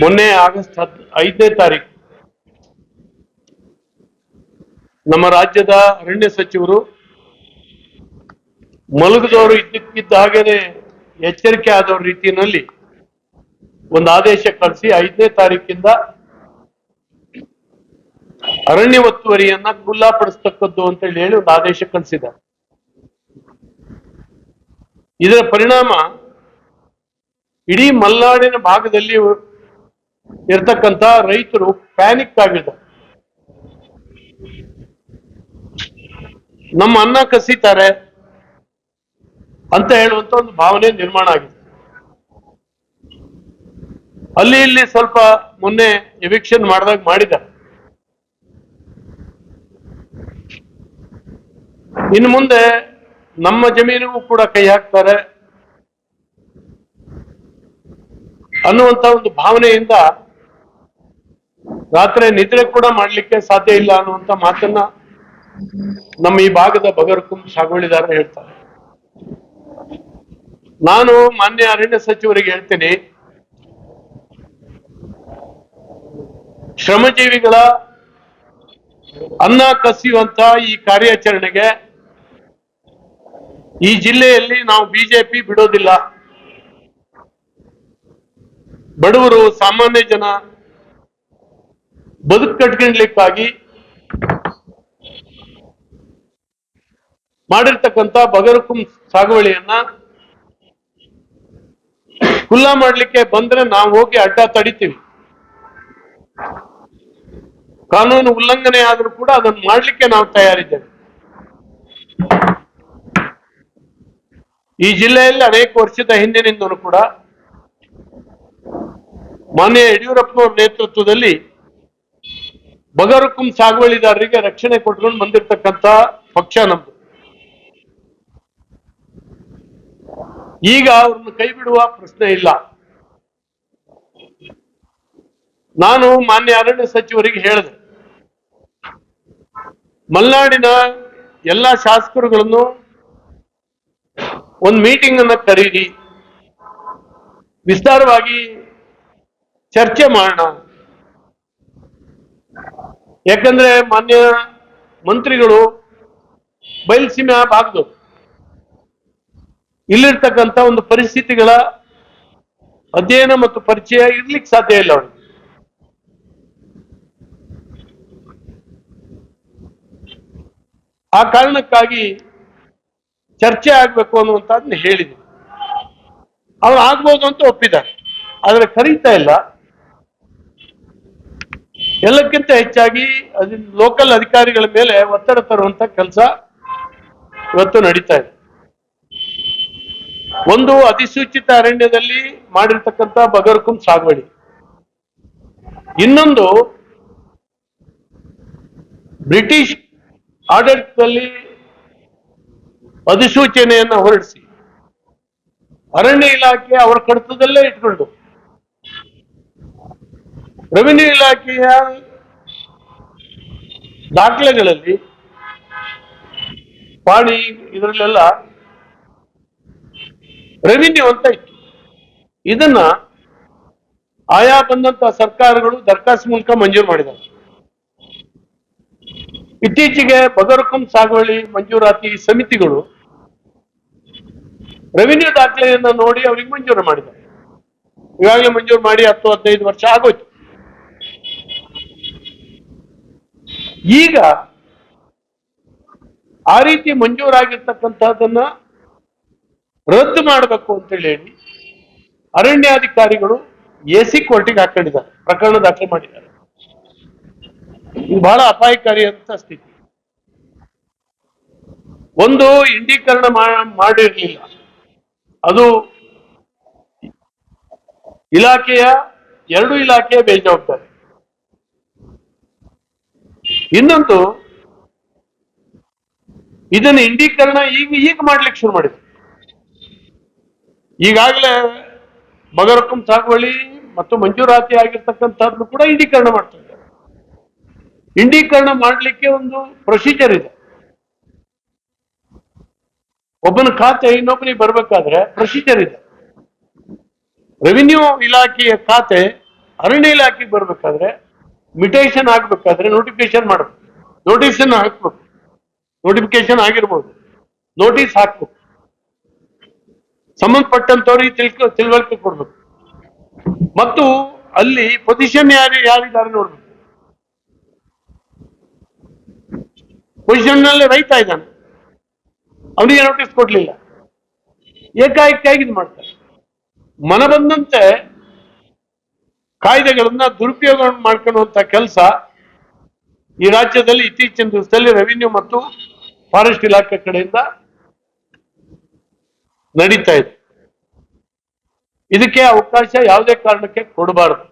ಮೊನ್ನೆ ಆಗಸ್ಟ್ ಹದ್ ಐದನೇ ತಾರೀಕು ನಮ್ಮ ರಾಜ್ಯದ ಅರಣ್ಯ ಸಚಿವರು ಮಲಗದವರು ಇದ್ದಕ್ಕಿದ್ದ ಹಾಗೇನೆ ಎಚ್ಚರಿಕೆ ಆದವ್ರ ರೀತಿಯಲ್ಲಿ ಒಂದು ಆದೇಶ ಕಳಿಸಿ ಐದನೇ ತಾರೀಕಿಂದ ಅರಣ್ಯ ಒತ್ತುವರಿಯನ್ನ ಖುಲ್ಲಾಪಡಿಸ್ತಕ್ಕದ್ದು ಅಂತ ಹೇಳಿ ಹೇಳಿ ಒಂದು ಆದೇಶ ಕಳಿಸಿದ್ದಾರೆ. ಇದರ ಪರಿಣಾಮ ಇಡೀ ಮಲ್ನಾಡಿನ ಭಾಗದಲ್ಲಿ ಇರ್ತಕ್ಕಂತ ರೈತರು ಪ್ಯಾನಿಕ್ ಆಗಿದ್ದಾರೆ. ನಮ್ಮ ಅನ್ನ ಕಸಿತಾರೆ ಅಂತ ಹೇಳುವಂತ ಒಂದು ಭಾವನೆ ನಿರ್ಮಾಣ ಆಗಿದೆ. ಅಲ್ಲಿ ಇಲ್ಲಿ ಸ್ವಲ್ಪ ಮೊನ್ನೆ ಎವಿಕ್ಷನ್ ಮಾಡಿದಾಗ ಮಾಡಿದ್ದಾರೆ. ಇನ್ನು ಮುಂದೆ ನಮ್ಮ ಜಮೀನಿಗೂ ಕೂಡ ಕೈ ಹಾಕ್ತಾರೆ. ಅನ್ನುವಂತ ಒಂದು ಭಾವನೆಯಿಂದ ರಾತ್ರಿ ನಿದ್ರೆ ಕೂಡ ಮಾಡ್ಲಿಕ್ಕೆ ಸಾಧ್ಯ ಇಲ್ಲ ಅನ್ನುವಂತ ಮಾತನ್ನ ನಮ್ಮ ಈ ಭಾಗದ ಬಗರ್ಕುಂ ಸಾಗುವಳಿದಾರ ಹೇಳ್ತಾರೆ. ನಾನು ಮಾನ್ಯ ಅರಣ್ಯ ಸಚಿವರಿಗೆ ಹೇಳ್ತೀನಿ, ಶ್ರಮಜೀವಿಗಳ ಅನ್ನ ಕಸಿಯುವಂತ ಈ ಕಾರ್ಯಾಚರಣೆಗೆ ಈ ಜಿಲ್ಲೆಯಲ್ಲಿ ನಾವು ಬಿಜೆಪಿ ಬಿಡೋದಿಲ್ಲ. ಬಡವರು ಸಾಮಾನ್ಯ ಜನ ಬದುಕು ಕಟ್ಕೊಂಡ್ಲಿಕ್ಕಾಗಿ ಮಾಡಿರ್ತಕ್ಕಂಥ ಬಗರುಕುಂ ಸಾಗುವಳಿಯನ್ನ ಖುಲ್ಲಾ ಮಾಡ್ಲಿಕ್ಕೆ ಬಂದ್ರೆ ನಾವು ಹೋಗಿ ಅಡ್ಡ ತಡಿತೀವಿ. ಕಾನೂನು ಉಲ್ಲಂಘನೆ ಆದ್ರೂ ಕೂಡ ಅದನ್ನ ಮಾಡ್ಲಿಕ್ಕೆ ನಾವು ತಯಾರಿದ್ದೇವೆ. ಈ ಜಿಲ್ಲೆಯಲ್ಲಿ ಅನೇಕ ವರ್ಷದ ಹಿಂದಿನಿಂದಲೂ ಕೂಡ ಮಾನ್ಯ ಯಡಿಯೂರಪ್ಪನವರ ನೇತೃತ್ವದಲ್ಲಿ ಬಗರುಕುಂ ಸಾಗುವಳಿದಾರರಿಗೆ ರಕ್ಷಣೆ ಕೊಟ್ಕೊಂಡು ಬಂದಿರತಕ್ಕಂತ ಪಕ್ಷ ನಮ್ದು. ಈಗ ಅವ್ರನ್ನ ಕೈ ಬಿಡುವ ಪ್ರಶ್ನೆ ಇಲ್ಲ. ನಾನು ಮಾನ್ಯ ಅರಣ್ಯ ಸಚಿವರಿಗೆ ಹೇಳಿದೆ. ಮಲೆನಾಡಿನ ಎಲ್ಲಾ ಶಾಸಕರುಗಳನ್ನು ಒಂದು ಮೀಟಿಂಗ್ ಅನ್ನ ಕರೀರಿ. ವಿಸ್ತಾರವಾಗಿ ಚರ್ಚೆ ಮಾಡೋಣ. ಯಾಕಂದ್ರೆ ಮಾನ್ಯ ಮಂತ್ರಿಗಳು ಬಯಲ್ಸೀಮೆ ಆ ಭಾಗದವರು ಇಲ್ಲಿರ್ತಕ್ಕಂಥ ಒಂದು ಪರಿಸ್ಥಿತಿಗಳ ಅಧ್ಯಯನ ಮತ್ತು ಪರಿಚಯ ಇರ್ಲಿಕ್ಕೆ ಸಾಧ್ಯ ಇಲ್ಲ ಅವರಿಗೆ ಆ ಕಾರಣಕ್ಕಾಗಿ ಚರ್ಚೆ ಆಗ್ಬೇಕು ಅನ್ನುವಂಥದ್ದನ್ನ ಹೇಳಿದ್ರು. ಅವ್ರು ಆಗ್ಬೋದು ಅಂತ ಒಪ್ಪಿದ್ದಾರೆ. ಆದ್ರೆ ಕರೀತಾ ಇಲ್ಲ. ಎಲ್ಲಕ್ಕಿಂತ ಹೆಚ್ಚಾಗಿ ಅದಿನ ಲೋಕಲ್ ಅಧಿಕಾರಿಗಳ ಮೇಲೆ ಒತ್ತಡ ತರುವಂತ ಕೆಲಸ ಇವತ್ತು ನಡೀತಾ ಇದೆ. ಒಂದು ಅಧಿಸೂಚಿತ ಅರಣ್ಯದಲ್ಲಿ ಮಾಡಿರ್ತಕ್ಕಂಥ ಬಗರ್ಕುಂ ಸಾಗುವಳಿ. ಇನ್ನೊಂದು ಬ್ರಿಟಿಷ್ ಆಡಳಿತದಲ್ಲಿ ಅಧಿಸೂಚನೆಯನ್ನ ಹೊರಡಿಸಿ. ಅರಣ್ಯ ಇಲಾಖೆ ಅವರ ಕಡತದಲ್ಲೇ ಇಟ್ಕೊಂಡು ರೆವಿನ್ಯೂ ಇಲಾಖೆಯ ದಾಖಲೆಗಳಲ್ಲಿ ಪಾಣಿ ಇದರಲ್ಲೆಲ್ಲ ರೆವಿನ್ಯೂ ಅಂತ ಇತ್ತು. ಇದನ್ನ ಆಯಾ ಬಂದಂತ ಸರ್ಕಾರಗಳು ದರ್ಖಾಸ್ತು ಮೂಲಕ ಮಂಜೂರು ಮಾಡಿದ್ದಾರೆ. ಇತ್ತೀಚೆಗೆ ಬದರಕಂ ಸಾಗುವಳಿ ಮಂಜೂರಾತಿ ಸಮಿತಿಗಳು ರೆವಿನ್ಯೂ ದಾಖಲೆಯನ್ನ ನೋಡಿ ಅವರಿಗೆ ಮಂಜೂರು ಮಾಡಿದ್ದಾರೆ. ಈಗಾಗಲೇ ಮಂಜೂರು ಮಾಡಿ ಹತ್ತು ಹದಿನೈದು ವರ್ಷ ಆಗೋಯ್ತು. ಈಗ ಆ ರೀತಿ ಮಂಜೂರಾಗಿರ್ತಕ್ಕಂಥದ್ದನ್ನ ರದ್ದು ಮಾಡಬೇಕು ಅಂತೇಳಿ ಹೇಳಿ ಅರಣ್ಯಾಧಿಕಾರಿಗಳು ಎ ಸಿ ಕೋರ್ಟಿಗೆ ಹಾಕೊಂಡಿದ್ದಾರೆ, ಪ್ರಕರಣ ದಾಖಲೆ ಮಾಡಿದ್ದಾರೆ. ಇದು ಬಹಳ ಅಪಾಯಕಾರಿ ಅಂತ ಸ್ಥಿತಿ. ಒಂದು ಇಂಡೀಕರಣ ಮಾಡಿರ್ಲಿಲ್ಲ. ಅದು ಇಲಾಖೆಯ, ಎರಡು ಇಲಾಖೆಯ ಬೇಜವಾಬ್ದಾರಿ. ಇನ್ನೊಂದು, ಇದನ್ನ ಇಂಡೀಕರಣ ಈಗ ಈಗ ಮಾಡ್ಲಿಕ್ಕೆ ಶುರು ಮಾಡಿದ್ರು. ಈಗಾಗಲೇ ಮಗರಕಂ ಸಾಗುವಳಿ ಮತ್ತು ಮಂಜೂರಾತಿ ಆಗಿರ್ತಕ್ಕಂಥದ್ದು ಕೂಡ ಇಂಡೀಕರಣ ಮಾಡ್ತಾ ಇದ್ದಾರೆ. ಇಂಡೀಕರಣ ಮಾಡ್ಲಿಕ್ಕೆ ಒಂದು ಪ್ರೊಸೀಜರ್ ಇದೆ. ಒಬ್ಬನ ಖಾತೆ ಇನ್ನೊಬ್ಬನಿಗೆ ಬರ್ಬೇಕಾದ್ರೆ ಪ್ರೊಸೀಜರ್ ಇದೆ. ರೆವಿನ್ಯೂ ಇಲಾಖೆಯ ಖಾತೆ ಅರಣ್ಯ ಇಲಾಖೆಗೆ ಬರ್ಬೇಕಾದ್ರೆ ಮಿಟೇಷನ್ ಆಗ್ಬೇಕಾದ್ರೆ ನೋಟಿಫಿಕೇಶನ್ ಮಾಡ್ಬೇಕು. ನೋಟಿಸ್ ಹಾಕ್ಬೇಕು. ನೋಟಿಫಿಕೇಶನ್ ಆಗಿರ್ಬೋದು. ನೋಟಿಸ್ ಹಾಕ್ಬೇಕು. ಸಂಬಂಧಪಟ್ಟಂತವ್ರಿಗೆ ತಿಳ್ಕೊ, ತಿಳುವಳಿಕೆ ಕೊಡ್ಬೇಕು. ಮತ್ತು ಅಲ್ಲಿ ಪೊಸಿಷನ್ ಯಾರು, ಯಾರಿದ್ದಾರೆ ನೋಡ್ಬೇಕು. ಪೊಸಿಷನ್ನಲ್ಲಿ ರೈತ ಇದ್ದಾನೆ. ಅವನಿಗೆ ನೋಟಿಸ್ ಕೊಡ್ಲಿಲ್ಲ. ಏಕಾಏಕಿಯಾಗಿ ಇದು ಮಾಡ್ತಾರೆ. ಮನ ಬಂದಂತೆ ಕಾಯ್ದೆಗಳನ್ನ ದುರುಪಯೋಗ ಮಾಡ್ಕೊಳ್ಳುವಂತ ಕೆಲಸ ಈ ರಾಜ್ಯದಲ್ಲಿ ಇತ್ತೀಚಿನ ದಿವಸದಲ್ಲಿ ರೆವಿನ್ಯೂ ಮತ್ತು ಫಾರೆಸ್ಟ್ ಇಲಾಖೆ ಕಡೆಯಿಂದ ನಡೀತಾ ಇದೆ. ಇದಕ್ಕೆ ಅವಕಾಶ ಯಾವುದೇ ಕಾರಣಕ್ಕೆ ಕೊಡಬಾರದು.